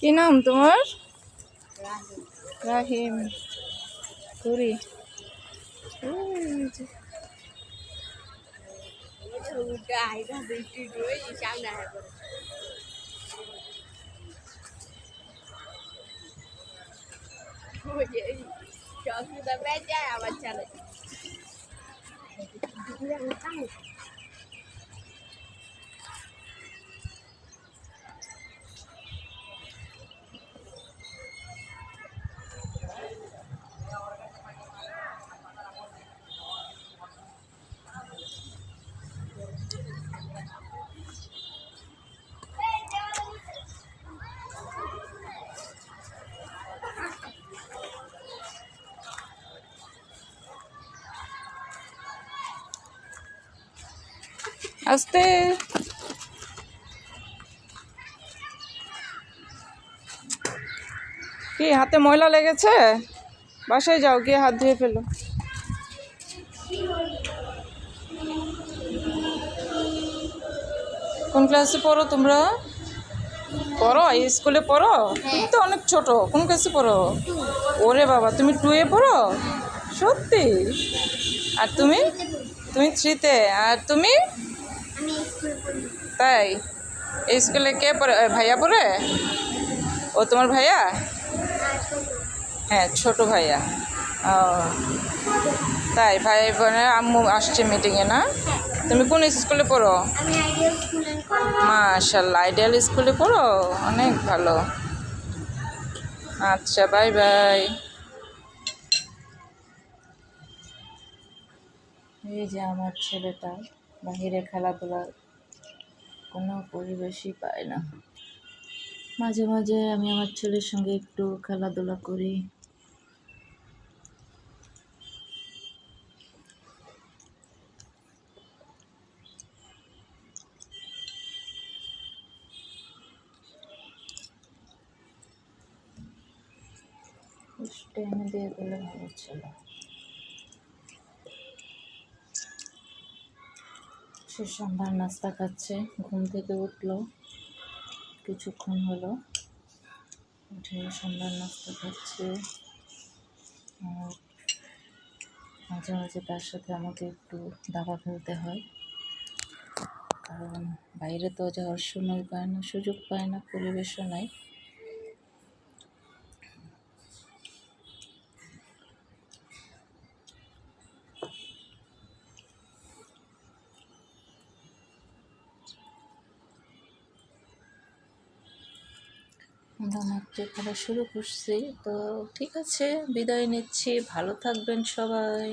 কি নাম তোমার? রাহিম। তুরি। আবার চালে আস্তে কি, হাতে ময়লা লেগেছে? বাসায় যাও, গিয়ে হাত ধুয়ে ফেলো। কোন ক্লাসে পড়ো তোমরা? পড়ো? স্কুলে পড়ো? তুমি তো অনেক ছোট, কোন ক্লাসে পড়ো? ওরে বাবা, তুমি টুয়ে পড়ো? সত্যি? আর তুমি? তুমি থ্রিতে আর তুমি? তাই? এই স্কুলে কে পড়ে? ভাইয়া পড়ে? ও তোমার ভাইয়া? হ্যাঁ ছোট। ভাইয়া। ও তাই ভাই বোনের আম্মু আসছে মিটিংয়ে না? তুমি কোন স্কুলে পড়ো? মাশাল্লাহ আইডিয়াল স্কুলে পড়ো? অনেক ভালো। আচ্ছা বাই বাই এই যে আমার ছেলেটা। বাহিরে খেলাধুলার কোনো পরিবেশই পায় না। মাঝে মাঝে আমি আমার ছেলের সঙ্গে একটু খেলাধুলা করি। টাইমে দিয়ে দিলে ভালো ছিল। সে সন্ধ্যার নাস্তা খাচ্ছে। ঘুম থেকে উঠল। কিছুক্ষণ হলো। উঠে সন্ধ্যার নাস্তা খাচ্ছে। আর মাঝে মাঝে তার সাথে আমাকে একটু দাবা খেলতে হয়। কারণ বাইরে তো যাওয়ার সময় পায় না, সুযোগ পায় না, পরিবেশও নাই। মাত্র খেলা শুরু করছি। তো ঠিক আছে বিদায় নিচ্ছি। ভালো থাকবেন সবাই।